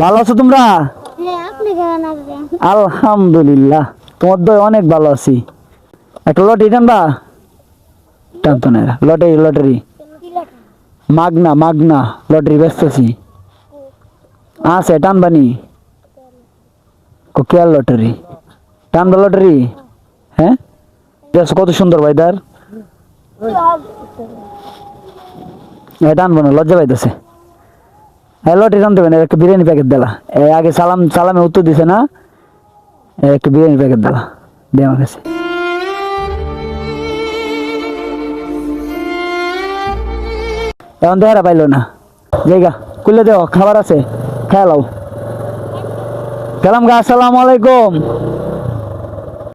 ভালো আছো তোমরা? হ্যাঁ আলহামদুলিল্লাহ তোমার দয় অনেক ভালো আছি। একটা লটারি টানবা? টানতো না লটারি লটারি। মাগনা মাগনা লটারি ব্যস্ত আছি আছে টানবানি কেয়ার লটারি। টানবা লটারি? হ্যাঁ? কত সুন্দর ভাইদার লজ্জা পাইতেছে। হ্যাঁ লটারি টানতে হবে না একটা বিরিয়ানি প্যাকেট দিলা। আগে সালাম, সালামে উত্তর দিছে না একটা বিরিয়ানি প্যাকেট দিলা দে আমার কাছে। এখন দেহারা পাইলো না। জায়গা খুলে দেও, খাবার আছে খেয়ালাও গা, আসসালামু আলাইকুম।